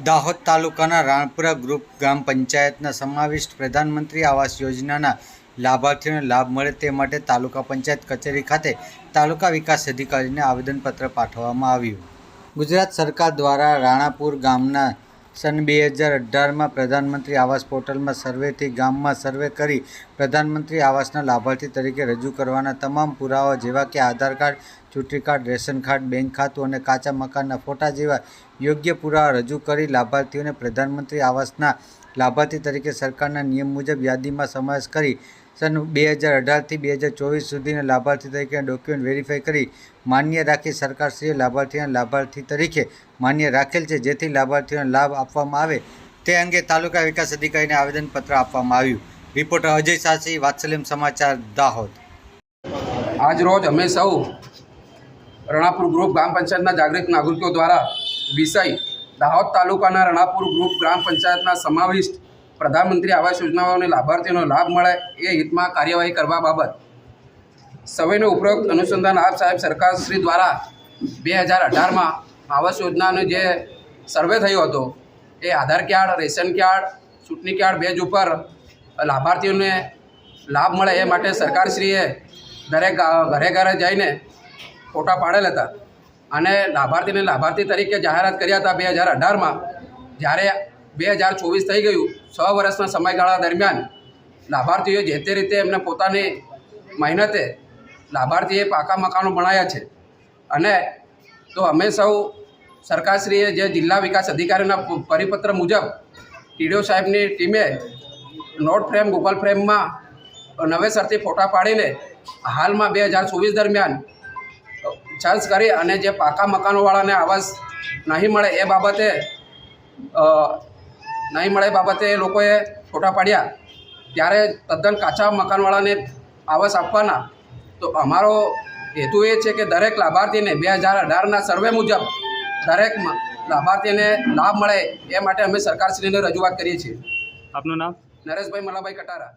દાહોદ તાલુકાના રાણપુરા ગ્રુપ ગ્રામ પંચાયતના સમાવિષ્ટ પ્રધાનમંત્રી આવાસ યોજનાના લાભાર્થીઓને લાભ મળે તે માટે તાલુકા પંચાયત કચેરી ખાતે તાલુકા વિકાસ અધિકારીને આવેદનપત્ર પાઠવવામાં આવ્યું. ગુજરાત સરકાર દ્વારા રાણાપુર ગામના સન બે હજાર અઢારમાં પ્રધાનમંત્રી આવાસ પોર્ટલમાં સર્વેથી ગામમાં સર્વે કરી પ્રધાનમંત્રી આવાસના લાભાર્થી તરીકે રજૂ કરવાના તમામ પુરાવા જેવા કે આધાર કાર્ડ ચૂંટણી કાર્ડ, રેશન કાર્ડ, બેંક ખાતું અને કાચા મકાનના ફોટા જેવા યોગ્ય પુરાવા રજૂ કરી લાભાર્થીઓને પ્રધાનમંત્રી આવાસના લાભાર્થી તરીકે સરકારના નિયમ મુજબ યાદીમાં સમાવેશ કરી સન બે હજાર અઢારથી બે હજાર ચોવીસ સુધીના લાભાર્થી તરીકે ડોક્યુમેન્ટ વેરીફાઈ કરી માન્ય રાખી સરકારશ્રીએ લાભાર્થીના લાભાર્થી તરીકે માન્ય રાખેલ છે, જેથી લાભાર્થીઓને લાભ આપવામાં આવે. તે અંગે તાલુકા વિકાસ અધિકારીને આવેદનપત્ર આપવામાં આવ્યું. રિપોર્ટર અજય સાસી વાત્સલ્યમ સમાચાર, દાહોદ. આજ રોજ અમે સૌ રણાપુર ગ્રુપ ગ્રામ પંચાયતના જાગૃત નાગરિકો દ્વારા વિષય દાહોદ તાલુકાના રણાપુર ગ્રુપ ગ્રામ પંચાયતના સમાવિષ્ટ પ્રધાનમંત્રી આવાસ યોજનાઓને લાભાર્થીઓનો લાભ મળે એ હિતમાં કાર્યવાહી કરવા બાબત સવેનો ઉપરોક્ત અનુસંધાન આપ સાહેબ સરકારશ્રી દ્વારા બે હજાર અઢારમાં આવાસ યોજનાનો જે સર્વે થયો હતો, એ આધાર કાર્ડ, રેશન કાર્ડ, ચૂંટણી કાર્ડ બેજ ઉપર લાભાર્થીઓને લાભ મળે એ માટે સરકારશ્રીએ દરેક ઘરે ઘરે જઈને ફોટા પાડેલ હતા. અને લાભાર્થીને લાભાર્થી તરીકે જાહેરાત કર્યા હતા બે હજાર અઢારમાં. જ્યારે બે હજાર ચોવીસ થઈ ગયું, છ વર્ષના સમયગાળા દરમિયાન લાભાર્થીઓએ જે તે રીતે એમને પોતાની મહેનતે લાભાર્થીએ પાકા મકાનો બનાવ્યા છે. અને તો અમે સૌ સરકારશ્રીએ જે જિલ્લા વિકાસ અધિકારીના પરિપત્ર મુજબ ટીડીઓ સાહેબની ટીમે નોટ ફ્રેમ, ગૂગલ ફ્રેમમાં નવેસરથી ફોટા પાડીને હાલમાં બે હજાર ચોવીસ દરમિયાન સર્ચ કરી અને જે પાકા મકાનોવાળાને આવાસ નહીં મળે એ બાબતે નહીં મળે બાબતે એ લોકોએ ફોટા પાડ્યા. ત્યારે તદ્દન કાચા મકાનવાળાને આવાસ આપવાના. તો અમારો હેતુ એ છે કે દરેક લાભાર્થીને બે હજાર અઢારના સર્વે મુજબ દરેક લાભાર્થીને લાભ મળે એ માટે અમે સરકારશ્રીને રજૂઆત કરીએ છીએ. આપનું નામ? નરેશભાઈ મલાભાઈ કટારા.